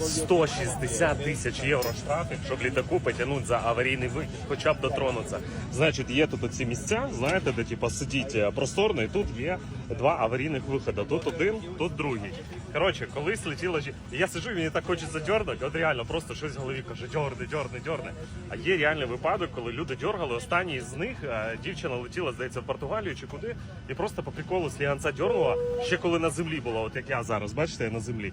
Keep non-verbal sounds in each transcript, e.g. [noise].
160 тисяч євро штрафів, щоб літаку потягнути за аварійний вихід, хоча б дотронутися. Значить, є тут оці місця, знаєте, де типу, сидіть е, просторно, і тут є два аварійних виходи. Тут один, тут другий. Коротше, колись і Я сиджу, і мені так хочеться дьорнути, от реально просто щось в голові каже, дьорни, дьорни, дьорни. А є реальний випадок, коли люди дьоргали. Останній з них е, дівчина летіла, здається, в Португалію чи куди, і просто по приколу сліганця дьорнула, ще коли на землі була, от як я зараз, бачите, я на землі.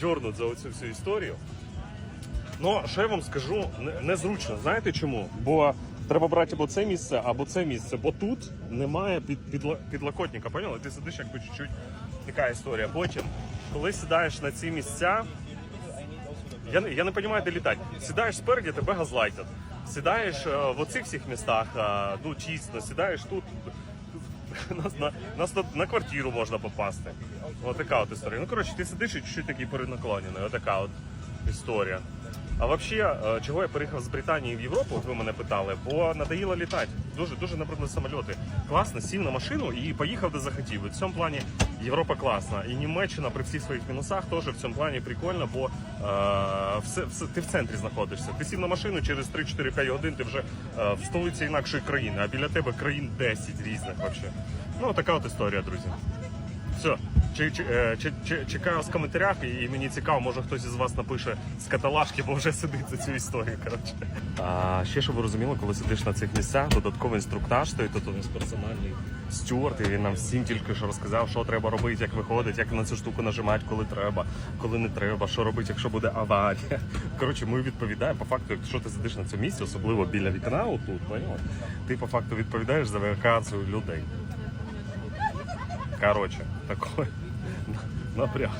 дьорнуть за оцю всю історію? Ну, що я вам скажу, не- незручно. Знаєте чому? Бо треба брати або це місце, або це місце, бо тут немає під, підлокотника. Поняли? Ти сидиш якби чуть-чуть така історія. Потім, коли сідаєш на ці місця, я, не- я не розумію, де літати. Сідаєш спереді, тебе газлайтять. Сідаєш е, в оцих всіх містах, е, ну тісно, сідаєш тут. [laughs] Нас на, нас тут на квартиру можна попасти. Ось така от історія. Ну, коротше, ти сидиш і чуть такий перенаклонений. Отака от історія. А взагалі, е, чого я переїхав з Британії в Європу, от ви мене питали, бо надоїло літати. Дуже дуже набридли самольоти. Класно, сів на машину і поїхав де захотів. І в цьому плані Європа класна. І Німеччина при всіх своїх мінусах теж в цьому плані прикольно, бо е, все, все, ти в центрі знаходишся. Ти сів на машину через 3-4-5 годин, ти вже е, в столиці інакшої країни, а біля тебе країн 10 різних взагалі. Ну, така от історія, друзі. Все, чи, чи, е, чи, чи, чекаю в коментарях, і, мені цікаво, може хтось із вас напише з каталажки, бо вже сидить за цю історію. Коротше. А ще щоб ви розуміли, коли сидиш на цих місцях, додатковий інструктаж стоїть, тут у нас персональний стюард, і він нам всім тільки що розказав, що треба робити, як виходить, як на цю штуку нажимати, коли треба, коли не треба, що робити, якщо буде аварія. Коротше, ми відповідаємо по факту, якщо ти сидиш на цьому місці, особливо біля вікна, отут, ти по факту відповідаєш за евакуацію людей. Короче, такой [laughs] напряг.